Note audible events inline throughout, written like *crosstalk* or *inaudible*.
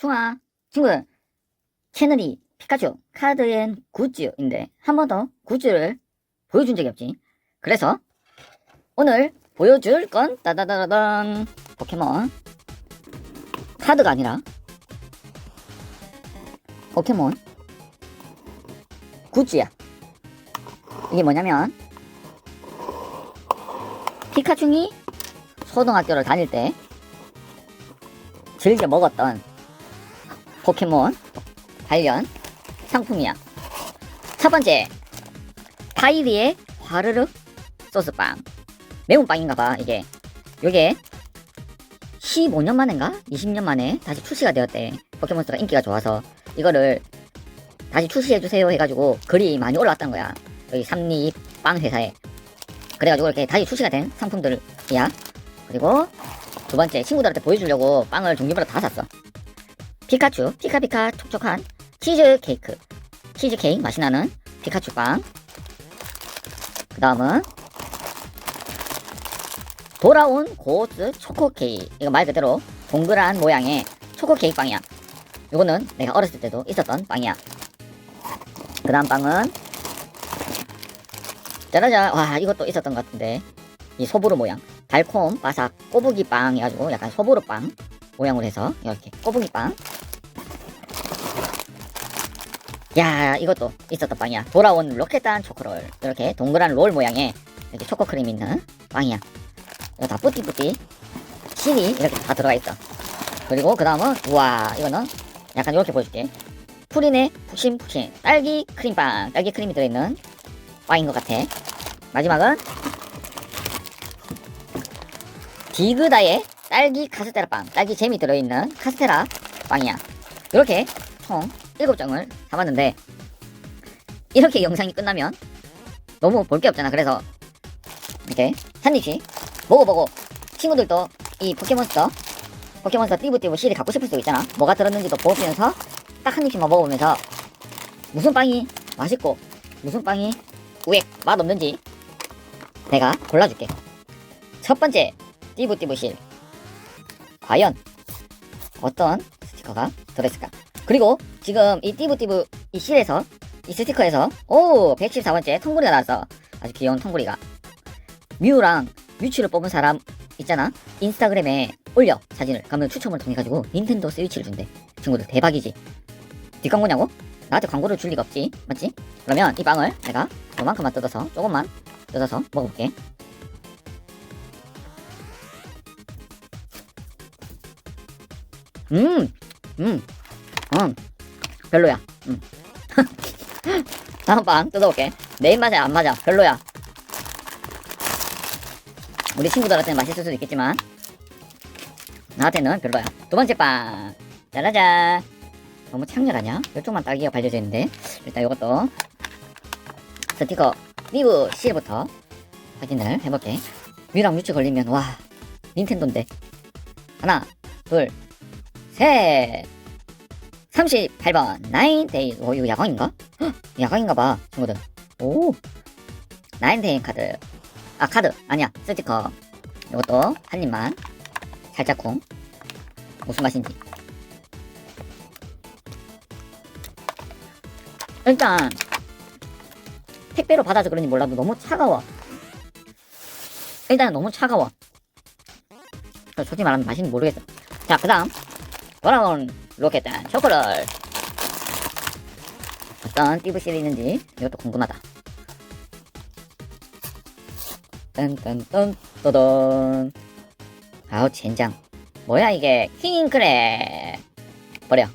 좋아. 친구들, 채널이 피카츄 카드 앤 굿즈인데 한 번 더 굿즈를 보여준 적이 없지. 그래서 오늘 보여줄 건 따다다다단 포켓몬 카드가 아니라 포켓몬 굿즈야. 이게 뭐냐면 피카츄이 초등학교를 다닐 때 즐겨 먹었던 포켓몬 관련 상품이야. 첫 번째, 파이리의 화르르 소스빵. 매운 빵인가봐, 이게. 요게 15년 만인가? 20년 만에 다시 출시가 되었대. 포켓몬스터가 인기가 좋아서 이거를 다시 출시해주세요 해가지고 글이 많이 올라왔다는 거야. 여기 삼립 빵 회사에. 그래가지고 이렇게 다시 출시가 된 상품들이야. 그리고 두 번째, 친구들한테 보여주려고 빵을 종류별로 다 샀어. 피카츄, 피카피카 촉촉한 치즈 케이크. 치즈 케이크 맛이 나는 피카츄 빵. 그 다음은 돌아온 고스 초코 케이크. 이거 말 그대로 동그란 모양의 초코 케이크 빵이야. 이거는 내가 어렸을 때도 있었던 빵이야. 그 다음 빵은 짜라자. 와, 이것도 있었던 것 같은데. 이 소보루 모양. 달콤, 바삭, 꼬부기 빵 해가지고 약간 소보루 빵 모양으로 해서 이렇게 꼬부기 빵. 야, 이것도 있었던 빵이야. 돌아온 로켓단 초코롤. 이렇게 동그란 롤 모양의 이렇게 초코 크림 있는 빵이야. 이거 다 뿌띠뿌띠 실이 이렇게 다 들어가 있어. 그리고 그 다음은 우와, 이거는 약간 이렇게 보여줄게. 푸린의 푹신푹신 딸기 크림빵. 딸기 크림이 들어있는 빵인 것 같아. 마지막은 디그다의 딸기 카스테라 빵. 딸기 잼이 들어있는 카스테라 빵이야. 이렇게 총 7장을 사봤는데 이렇게 영상이 끝나면 너무 볼 게 없잖아. 그래서 이렇게 한 입씩 먹어보고 친구들도 이 포켓몬스터 포켓몬스터 띠부띠부 실이 갖고 싶을 수도 있잖아. 뭐가 들었는지도 보면서 딱 한 입씩만 먹어보면서 무슨 빵이 맛있고 무슨 빵이 우액 맛없는지 내가 골라줄게. 첫 번째 띠부띠부 실 과연 어떤 스티커가 들어있을까? 그리고 지금 이 띠부띠부 이 실에서 이 스티커에서 오 114번째 통구리가 나왔어. 아주 귀여운 통구리가. 뮤랑 뮤츠를 뽑은 사람 있잖아? 인스타그램에 올려 사진을. 그러면 추첨을 통해 가지고 닌텐도 스위치를 준대. 친구들 대박이지? 뒷광고냐고? 나한테 광고를 줄 리가 없지. 맞지? 그러면 이 빵을 내가 요만큼만 뜯어서 조금만 뜯어서 먹어볼게. 음, 음, 음, 별로야. 음. *laughs* 다음 빵 뜯어볼게. 내 입맛에 안 맞아. 별로야. 우리 친구들한테는 맛있을 수도 있겠지만 나한테는 별로야. 두 번째 빵. 짜라잔. 너무 창렬하냐? 이쪽만 딸기가 발려져 있는데 일단 이것도 스티커 리브 실부터 확인을 해볼게. 위랑 뮤츠 걸리면 와 닌텐도인데 하나 둘 셋 38번 나인데이. 어 이거 야광인가? 헉, 야광인가봐 친구들. 오 나인데이 카드. 아 카드. 아니야 스티커. 이것도 한 입만. 살짝 쿵. 무슨 맛인지. 일단 택배로 받아서 그런지 몰라도 너무 차가워. 일단 너무 차가워. 솔직히 말하면 맛있는지 모르겠어. 자 그 다음. 돌아온 로켓단 초코를 어떤 띠부실이 있는지 이것도 궁금하다. 딴딴딴 떠던 아우 젠장. 뭐야 이게? 킹크랩. 버려.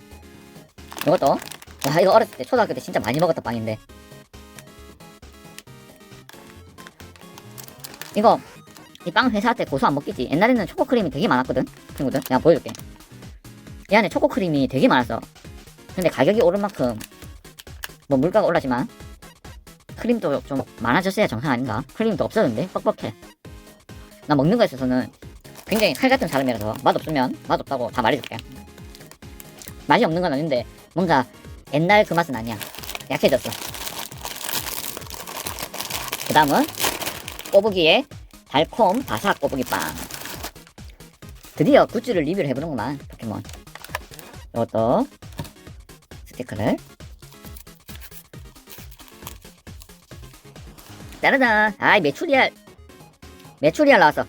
이것도? 와 이거 어렸을 때 초등학교 때 진짜 많이 먹었던 빵인데. 이거 이 빵 회사 때 고소 안 먹겠지? 옛날에는 초코크림이 되게 많았거든? 친구들? 내가 보여줄게 이 안에 초코 크림이 되게 많았어. 근데 가격이 오른 만큼 뭐 물가가 올랐지만 크림도 좀 많아졌어야 정상 아닌가? 크림도 없어졌는데 뻑뻑해. 나 먹는 거에 있어서는 굉장히 칼 같은 사람이라서 맛 없으면 맛 없다고 다 말해줄게. 맛이 없는 건 아닌데 뭔가 옛날 그 맛은 아니야. 약해졌어. 그 다음은 꼬부기의 달콤 바삭 꼬부기 빵. 드디어 굿즈를 리뷰를 해보는구만 포켓몬. 이것도 스티커를. 짜라잔 아이 메추리알. 메추리알 나왔어.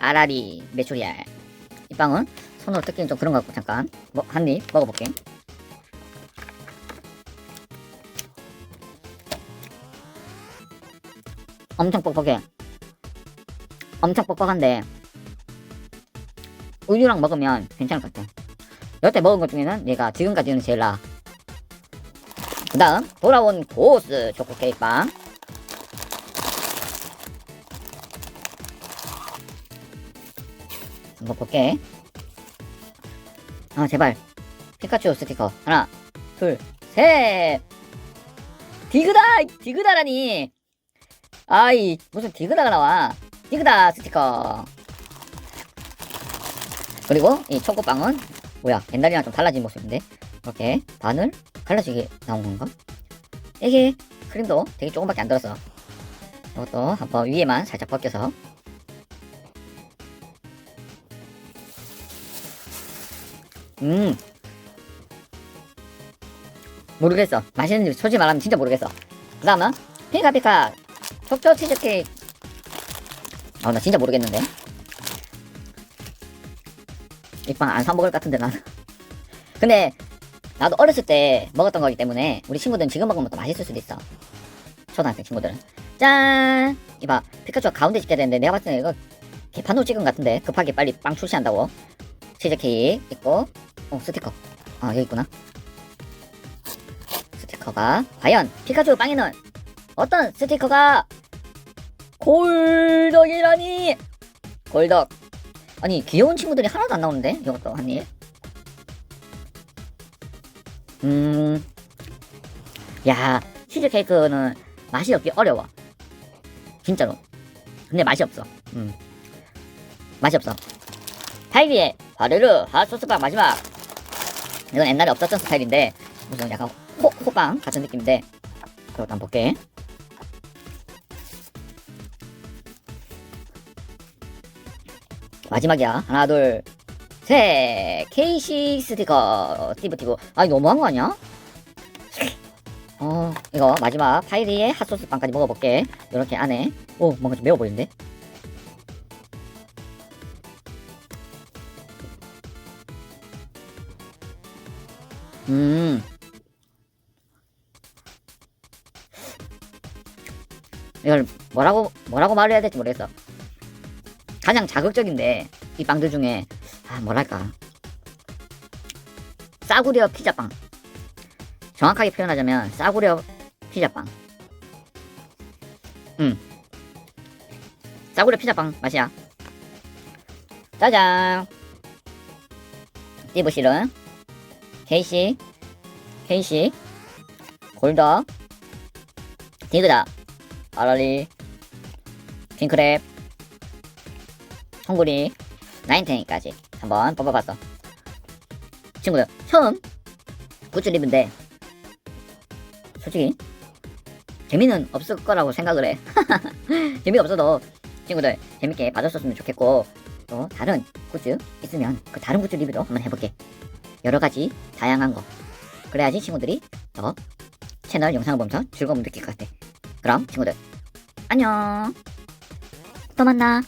아라리 메추리알. 이 빵은? 손으로 뜯기는 좀 그런 것 같고 잠깐. 뭐, 한 입 먹어볼게. 엄청 뻑뻑해. 엄청 뻑뻑한데. 우유랑 먹으면 괜찮을 것 같아 여태 먹은 것 중에는 얘가 지금까지는 제일 나아. 그 다음 돌아온 고스 초코 케이크 빵. 한번 볼게. 아 제발. 피카츄 스티커. 하나 둘셋. 디그다! 디그다라니. 아이 무슨 디그다가 나와. 디그다 스티커. 그리고 이 초코빵은 뭐야 옛날이랑 좀 달라진 모습인데? 이렇게 반을 갈라지게 나온 건가? 이게 크림도 되게 조금밖에 안 들었어. 이것도 한번 위에만 살짝 벗겨서. 음. 모르겠어. 맛있는지 솔직히 말하면 진짜 모르겠어. 그 다음은 피카피카 초코 치즈케이크. 아나 진짜 모르겠는데 이빵안 사 먹을 것 같은데 나는 근데 나도 어렸을 때 먹었던 거기 때문에 우리 친구들은 지금 먹으면 더 맛있을 수도 있어. 초등학생 친구들은. 짠! 이봐 피카츄가 가운데 찍게 되는데 내가 봤을 때 이거 개판으로 찍은 것 같은데. 급하게 빨리 빵 출시한다고. 치즈 케이크 있고. 어 스티커. 아 여기 있구나. 스티커가 과연 피카츄 빵에는 어떤 스티커가 골덕이라니? 골덕 아니 귀여운 친구들이 하나도 안 나오는데 이것도 한입 음, 야, 치즈 케이크는 맛이 없기 어려워. 진짜로. 근데 맛이 없어. 음. 맛이 없어. 타이비의 바르르 핫소스빵 마지막. 이건 옛날에 없었던 스타일인데, 무슨 약간 호, 호빵 같은 느낌인데, 그것도 한번 볼게. 마지막이야. 하나, 둘, 셋. 케이시 스티커. 띠부띠부. 아니, 너무한 거 아니야? 어, 이거 마지막 파이리의 핫소스 빵까지 먹어볼게. 이렇게 안에. 오, 뭔가 좀 매워 보이는데? 음. 이걸 뭐라고, 뭐라고 말을 해야 될지 모르겠어. 가장 자극적인데, 이 빵들 중에, 아, 뭐랄까. 싸구려 피자빵. 정확하게 표현하자면, 싸구려 피자빵. 음. 싸구려 피자빵 맛이야. 짜잔. 띠부실은, 케이시, 케이시, 골더, 디그다, 아라리, 핑크랩, 송구리, 나인텐까지 한번 뽑아봤어. 친구들, 처음 굿즈 리뷰인데, 솔직히, 재미는 없을 거라고 생각을 해. *laughs* 재미가 없어도 친구들 재밌게 봐줬었으면 좋겠고, 또 다른 굿즈 있으면 그 다른 굿즈 리뷰도 한번 해볼게. 여러 가지 다양한 거. 그래야지 친구들이 더 채널 영상을 보면서 즐거움을 느낄 것 같아. 그럼 친구들, 안녕. 또 만나.